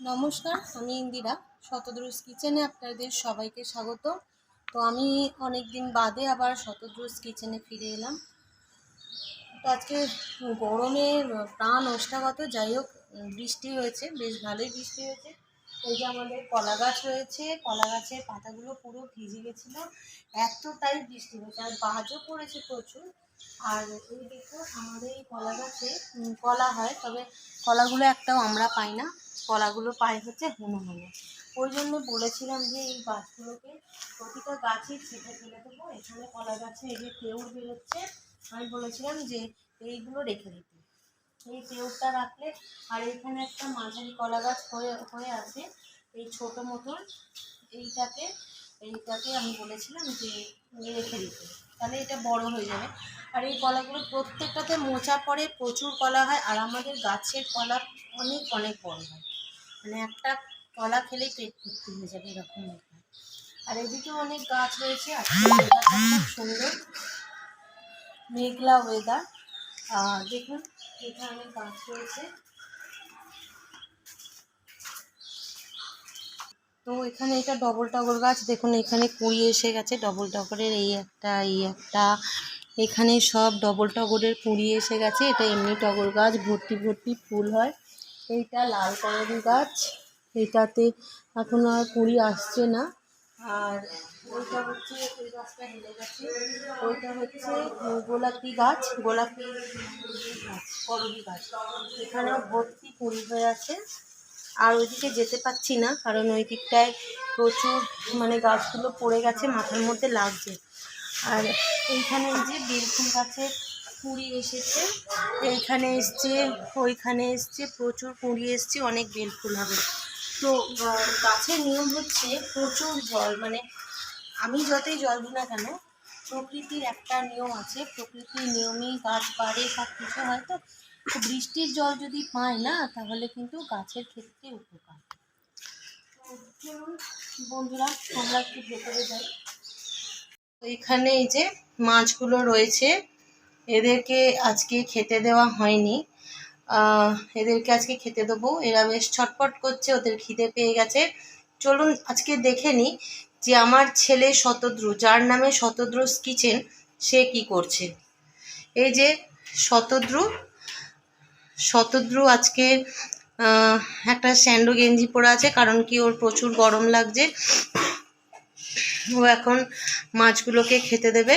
নমস্কার, আমি ইন্দিরা, শতদ্রুজ কিচেনে আপনাদের সবাইকে স্বাগত। তো আমি অনেক দিন বাদে আবার শতদ্রুজ কিচেনে ফিরে এলাম। তো আজকে গরমে প্রাণ ওষ্ঠাগত যাই হোক, বৃষ্টি হয়েছে, বেশ ভালোই বৃষ্টি হয়েছে। এই যে আমাদের কলা গাছ রয়েছে, কলা গাছের পাতাগুলো পুরো ভিজে গেছিল, এতটাই বৃষ্টি হয়েছে, আর বাজও পড়েছে প্রচুর। আর এই দেখো আমাদের এই কলা গাছে কলা হয়, তবে কলাগুলো একটাও আমরা পাই না। কলাগুলো পাই হচ্ছে হুনো হুনো। ওই জন্য বলেছিলাম যে এই গাছগুলোকে প্রতিটা গাছই ছেটে ফেলে দেবো। এখানে কলা গাছে এই যে কেউর বেরোচ্ছে, আমি বলেছিলাম যে এইগুলো রেখে দিতে। এই কেউরটা রাখলে, আর এখানে একটা মাঝারি কলা গাছ হয়ে হয়ে আছে, এই ছোট মতন, এইটাকে এইটাকে আমি বলেছিলাম যে রেখে দিতে। তাহলে এটা বড় হয়ে যাবে। আর এই কলাগুলো প্রত্যেকটাতে মোচা পড়ে প্রচুর কলা হয়, আর আমাদের গাছের কলা অনেক অনেক বড় হয়। মানে একটা কলা খেলেই পেট ভর্তি হয়ে যাবে এরকম। আর এদিকেও অনেক গাছ রয়েছে, আর খুব সুন্দর। মেঘলা ওয়েদার আর দেখুন, এখানে গাছ রয়েছে। তো এখানে এটা ডবল টগর গাছ। দেখুন, এখানে কুড়ি এসে গেছে। ডবল টগরের এই একটা এই একটা। এখানে সব ডবল টগরের কুড়ি এসে গেছে। এটা এমনি টগর গাছ, ভর্তি ভর্তি ফুল হয়। এইটা লাল টগর গাছ। এটাতে এখন আর কুড়ি আসছে না। আর ওইটা হচ্ছে ওই গাছটা হেলে গেছে। ওইটা হচ্ছে গোলাপি গাছ। গোলাপি গাছ করবি গাছ। এখানেও ভর্তি কুড়ি হয়ে আছে। আর ওইদিকে যেতে পারছি না, কারণ ওই দিকটায় প্রচুর মানে গাছগুলো পড়ে গেছে, মাথার মধ্যে লাগছে। আর এইখানে এই যে বেলফুল গাছে কুঁড়ি এসেছে, এইখানে এসছে, ওইখানে এসছে, প্রচুর কুঁড়ি এসছে, অনেক বেলফুল হবে। তো গাছের নিয়ম হচ্ছে প্রচুর জল মানে আমি যতই জল দিই না কেন, প্রকৃতির একটা নিয়ম আছে, প্রকৃতির নিয়মেই গাছ বাড়ে সব কিছু হয় তো। তো বৃষ্টির জল যদি পায় না, তাহলে কিন্তু গাছের ক্ষেত্রে উপকার। বন্ধুরা একটু ভেতরে যাই। তো এখানে এই যে মাছগুলো রয়েছে, এদেরকে আজকে খেতে দেওয়া হয়নি। এদেরকে আজকে খেতে দেবো। এরা বেশ ছটপট করছে, ওদের খিদে পেয়ে গেছে। চলুন আজকে দেখে নিই যে আমার ছেলে শতদ্রু, যার নামে শতদ্রুস কিচেন, সে কি করছে? এই যে শতদ্রু শতদ্রু আজকে একটা স্যান্ডো গেঞ্জি পরে আছে কারণ কি ওর প্রচুর গরম লাগছে। ও এখন মাছগুলোকে খেতে দেবে।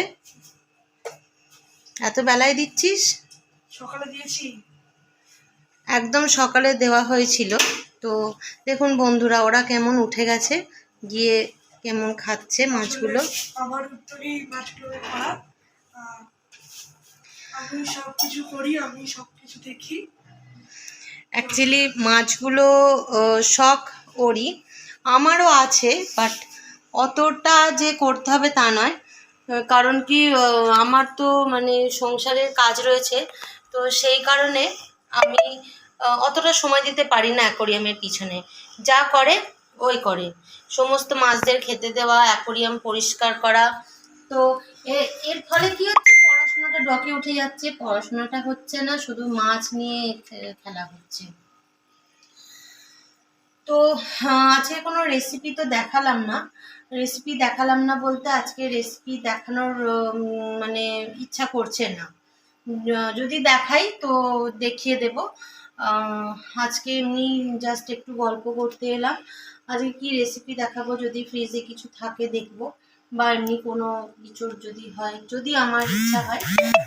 এত বেলায় দিচ্ছিস? সকালে দিয়েছি। একদম সকালে দেওয়া হয়েছিল। তো দেখুন বন্ধুরা ওরা কেমন উঠে গেছে গিয়ে কেমন খাচ্ছে মাছগুলো। আমার মাছগুলো আমি সব কিছু করি, আমি সব কিছু দেখি। অ্যাকচুয়ালি মাছগুলো শখ ওরই আমারও আছে বাট অতটা যে করতে হবে তা নয়। কারণ কি আমার তো মানে সংসারের কাজ রয়েছে, তো সেই কারণে আমি অতটা সময় দিতে পারি না অ্যাকোরিয়ামের পিছনে। যা করে, ওই করে। সমস্ত মাছদের খেতে দেওয়া, অ্যাকোরিয়াম পরিষ্কার করা, তো এর ফলে কি হচ্ছে? পড়াশোনাটা ডকে উঠে যাচ্ছে, পড়াশোনাটা হচ্ছে না, শুধু মাছ নিয়ে খেলা হচ্ছে। তো আজকে কোনো রেসিপি তো দেখালাম না। রেসিপি দেখালাম না বলতে আজকে রেসিপি দেখানোর মানে ইচ্ছা করছে না। যদি দেখাই তো দেখিয়ে দেব। আজকে এমনি জাস্ট একটু গল্প করতে এলাম। আজকে কি রেসিপি দেখাবো যদি ফ্রিজে কিছু থাকে দেখব। বা এমনি কোনো কিছুর যদি হয়, যদি আমার ইচ্ছা হয়,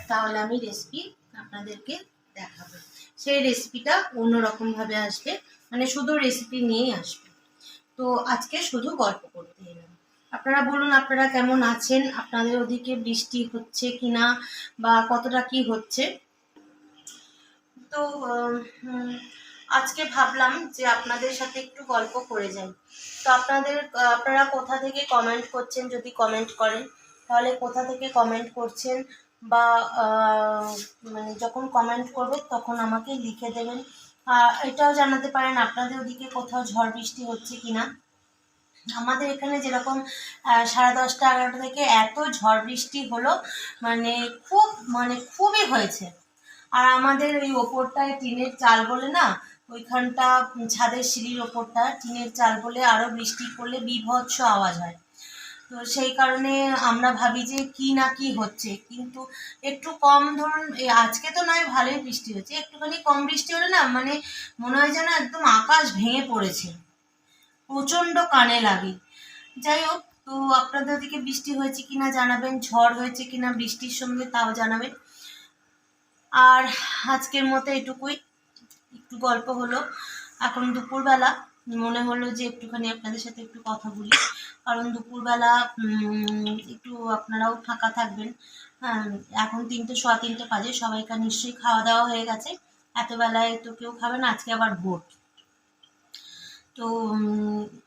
তাহলে আমি রেসিপি আপনাদেরকে দেখাবো। সেই রেসিপিটা অন্যরকমভাবে আসবে মানে শুধু রেসিপি নিয়েই আসবে। তো আজকে শুধু গল্প করতে এলাম। আপনারা বলুন, আপনারা কেমন আছেন? আপনাদের ওদিকে বৃষ্টি হচ্ছে কি না বা কতটা কি হচ্ছে? তো আজকে ভাবলাম যে আপনাদের সাথে একটু গল্প করে যাই। তো আপনাদের, আপনারা কোথা থেকে কমেন্ট করছেন যদি কমেন্ট করেন, তাহলে কোথা থেকে কমেন্ট করছেন বা মানে যখন কমেন্ট করবে তখন আমাকে লিখে দেবেন। এটাও জানাতে পারেন আপনাদের ওদিকে কোথাও ঝড় বৃষ্টি হচ্ছে কিনা। আমাদের এখানে যেরকম সাড়ে দশটা, এগারোটা থেকে এত ঝড় বৃষ্টি হলো মানে খুব মানে খুবই হয়েছে। আর আমাদের ওই ওপরটায় টিনের চাল বলে না ওইখানটা ছাদের সিঁড়ির ওপরটা, টিনের চাল বলে আরও বৃষ্টি পড়লে বিভৎস আওয়াজ হয়। তো সেই কারণে আমরা ভাবি যে কি না কি হচ্ছে, কিন্তু একটু কম ধরুন আজকে তো নয়, ভালোই বৃষ্টি হচ্ছে, একটুখানি কম বৃষ্টি হলে না মানে মনে হয় যেন একদম আকাশ ভেঙে পড়েছে, প্রচণ্ড কানে লাগে। যাই হোক, তো আপনাদের দিকে বৃষ্টি হয়েছে কিনা জানাবেন, ঝড় হয়েছে কিনা বৃষ্টির সঙ্গে তাও জানাবেন। আর আজকের মতো এটুকুই। একটু গল্প হলো। এখন দুপুরবেলা, মনে হলো যে একটুখানি আপনাদের সাথে একটু কথা বলি। কারণ দুপুরবেলা একটু আপনারাও ফাঁকা থাকবেন। হ্যাঁ এখন তিনটে, সোয়া তিনটে বাজে, সবাইকার নিশ্চয়ই খাওয়া দাওয়া হয়ে গেছে। এত বেলায় তো কেউ খাবে না, আজকে আবার ভোট। তো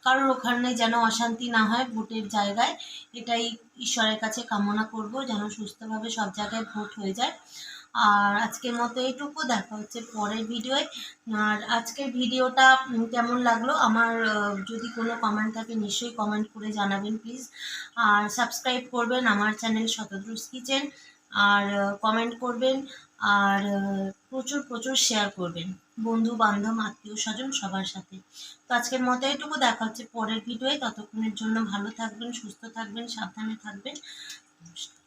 কারোর ওখানে যেন অশান্তি না হয় ভোটের জায়গায়, এটাই ঈশ্বরের কাছে কামনা করব, যেন সুস্থভাবে সব জায়গায় ভোট হয়ে যায়। আর আজকের মতো এইটুকু, দেখা হচ্ছে পরের ভিডিওয়। আর আজকের ভিডিওটা কেমন লাগল আমার যদি কোনো কমেন্ট থাকে, নিশ্চয়ই কমেন্ট করে জানাবেন প্লিজ আর সাবস্ক্রাইব করবেন আমার চ্যানেল শতদ্রুস কিচেন আর কমেন্ট করবেন, আর প্রচুর প্রচুর শেয়ার করবেন। বন্ধু, বান্ধব, আত্মীয়, স্বজন, সবার সাথে। তো আজকের মতো এটুকু দেখা হচ্ছে পরের ভিডিওয়ে। ততক্ষণের জন্য ভালো থাকবেন, সুস্থ থাকবেন, সাবধানে থাকবেন। নমস্কার।